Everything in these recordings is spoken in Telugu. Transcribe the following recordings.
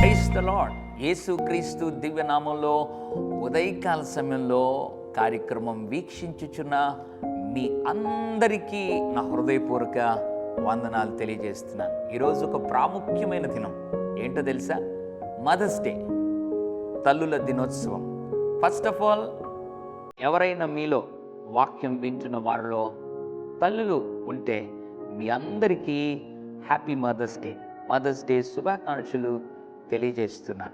ప్రైజ్ యేసుక్రీస్తు దివ్యనామంలో ఉదయకాల సమయంలో కార్యక్రమం వీక్షించుచున్న మీ అందరికీ నా హృదయపూర్వక వందనాలు తెలియజేస్తున్నాను. ఈరోజు ఒక ప్రాముఖ్యమైన దినం. ఏంటో తెలుసా? మదర్స్ డే తల్లుల దినోత్సవం. ఫస్ట్ ఆఫ్ ఆల్ ఎవరైనా మీలో వాక్యం వింటున్న వారిలో తల్లులు ఉంటే మీ అందరికీ happy mother's day. Mother's day శుభాకాంక్షలు తెలియజేస్తున్నాను.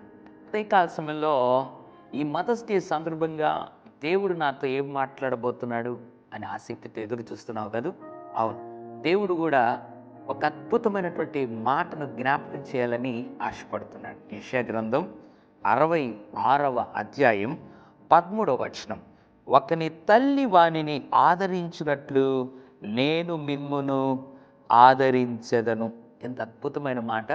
ఉదయకాల సమయంలో ఈ మదర్స్ డే సందర్భంగా దేవుడు నాతో ఏం మాట్లాడబోతున్నాడు అని ఆసక్తితో ఎదురు చూస్తున్నావు కదా? అవును. దేవుడు కూడా ఒక అద్భుతమైనటువంటి మాటను జ్ఞాపకం చేయాలని ఆశపడుతున్నాడు. యెషయా గ్రంథం అరవై ఆరవ అధ్యాయం పదమూడవ వచనం. ఒకని తల్లి వానిని ఆదరించినట్లు నేను మిమ్మును ఆదరించదను. ఎంత అద్భుతమైన మాట.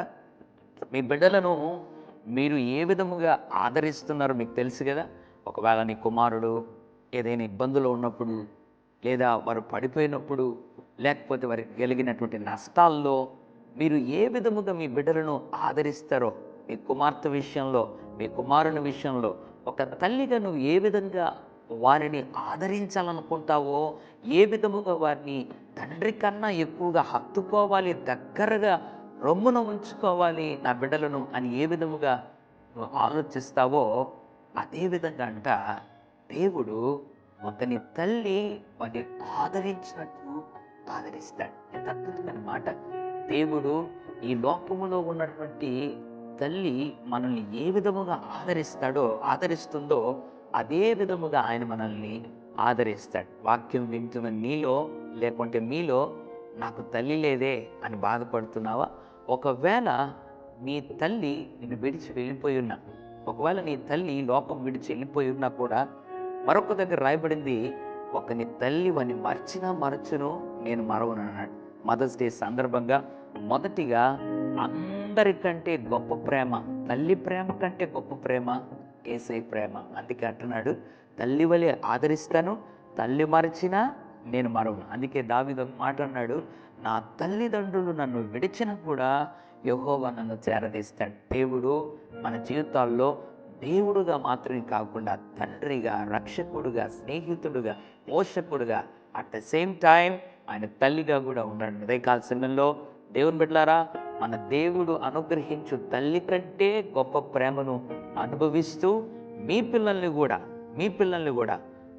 మీ బిడ్డలను మీరు ఏ విధముగా ఆదరిస్తున్నారో మీకు తెలుసు కదా. ఒకవేళ నీ కుమారుడు ఏదైనా ఇబ్బందులు ఉన్నప్పుడు లేదా వారు పడిపోయినప్పుడు లేకపోతే వారికి కలిగినటువంటి నష్టాల్లో మీరు ఏ విధముగా మీ బిడ్డలను ఆదరిస్తారో మీ కుమార్తె విషయంలో మీ కుమారుని విషయంలో ఒక తల్లిగా నువ్వు ఏ విధంగా వారిని ఆదరించాలనుకుంటావో ఏ విధముగా వారిని తండ్రి కన్నా ఎక్కువగా హత్తుకోవాలి దగ్గరగా రొమ్మున ఉంచుకోవాలి నా బిడ్డలను అని ఏ విధముగా నువ్వు ఆలోచిస్తావో అదే విధంగా అంట దేవుడు ఒకని తల్లి వాడిని ఆదరించినట్టు ఆదరిస్తాడు. ఎంత అద్భుతమైన మాట. దేవుడు ఈ లోకములో ఉన్నటువంటి తల్లి మనల్ని ఏ విధముగా ఆదరిస్తాడో ఆదరిస్తుందో అదే విధముగా ఆయన మనల్ని ఆదరిస్తాడు. వాక్యం వింటున్న నీలో లేకుంటే మీలో నాకు తల్లి లేదే అని బాధపడుతున్నావా? ఒకవేళ నీ తల్లి నిన్ను విడిచి వెళ్ళిపోయి ఉన్నా ఒకవేళ నీ తల్లి లోకం విడిచి వెళ్ళిపోయి ఉన్నా కూడా మరొక దగ్గర రాయబడింది ఒక నీ తల్లి వాని మర్చినా మరచును నేను మరవను అన్నాడు. మదర్స్ డే సందర్భంగా మొదటిగా అందరికంటే గొప్ప ప్రేమ తల్లి ప్రేమ కంటే గొప్ప ప్రేమ ఏసై ప్రేమ. అందుకే అంటున్నాడు తల్లి వలె ఆదరిస్తాను తల్లి మరచిన నేను మరవను. అందుకే దావిద మాట అన్నాడు నా తల్లిదండ్రులు నన్ను విడిచినా కూడా యెహోవా నన్ను చేరదీస్తాడు. దేవుడు మన జీవితాల్లో దేవుడుగా మాత్రమే కాకుండా తండ్రిగా రక్షకుడుగా స్నేహితుడుగా పోషకుడుగా అట్ ద సేమ్ టైం ఆయన తల్లిగా కూడా ఉన్నాడు. ఉదయకాల సమయంలో దేవుని బిడ్డలారా మన దేవుడు అనుగ్రహించు తల్లి కంటే గొప్ప ప్రేమను అనుభవిస్తూ మీ పిల్లల్ని కూడా మీ పిల్లల్ని కూడా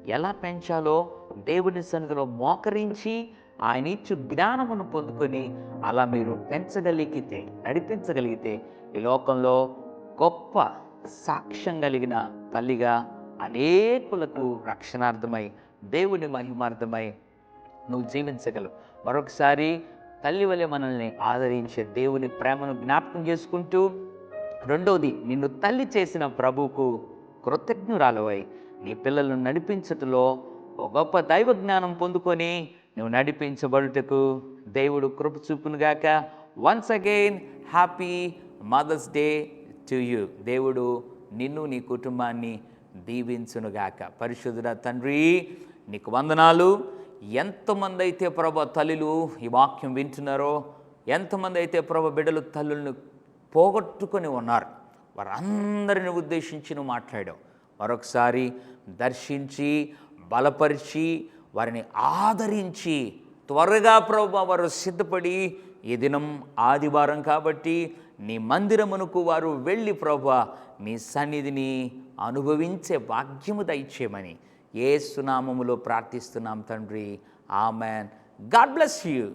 ఎలా పెంచాలో దేవుని సన్నిధిలో మోకరించి ఆయన ఇచ్చు జ్ఞానమును పొందుకొని అలా మీరు పెంచగలిగితే నడిపించగలిగితే ఈ లోకంలో గొప్ప సాక్ష్యం కలిగిన తల్లిగా అనేకులకు రక్షణార్థమై దేవుని మహిమార్థమై నువ్వు జీవించగలవు. మరొకసారి తల్లి వలె మనల్ని ఆదరించే దేవుని ప్రేమను జ్ఞాపకం చేసుకుంటూ రెండవది నిన్ను తల్లి చేసిన ప్రభువుకు కృతజ్ఞురాలవై. నీ పిల్లలను నడిపించటలో ఒక గొప్ప దైవ జ్ఞానం పొందుకొని నువ్వు నడిపించబడుటకు దేవుడు కృప చూపునుగాక once again happy mother's day to you దేవుడు నిన్ను నీ కుటుంబాన్ని దీవించునుగాక పరిశుద్ధుడ తండ్రి నీకు వందనాలు. ఎంతమంది అయితే ప్రభ తల్లులు ఈ వాక్యం వింటున్నారో ఎంతమంది అయితే ప్రభ బిడ్డలు తల్లులను పోగొట్టుకొని ఉన్నారు. వారందరిని ఉద్దేశించి నువ్వు మాట్లాడావు. మరొకసారి దర్శించి బలపరిచి వారిని ఆదరించి త్వరగా ప్రభు వారు సిద్ధపడి ఈ దినం ఆదివారం కాబట్టి నీ మందిరమునకు వారు వెళ్ళి ప్రభు నీ సన్నిధిని అనుభవించే భాగ్యము దయచేయమని ఏ సునామములో ప్రార్థిస్తున్నాం తండ్రి. ఆమెన్. God bless you.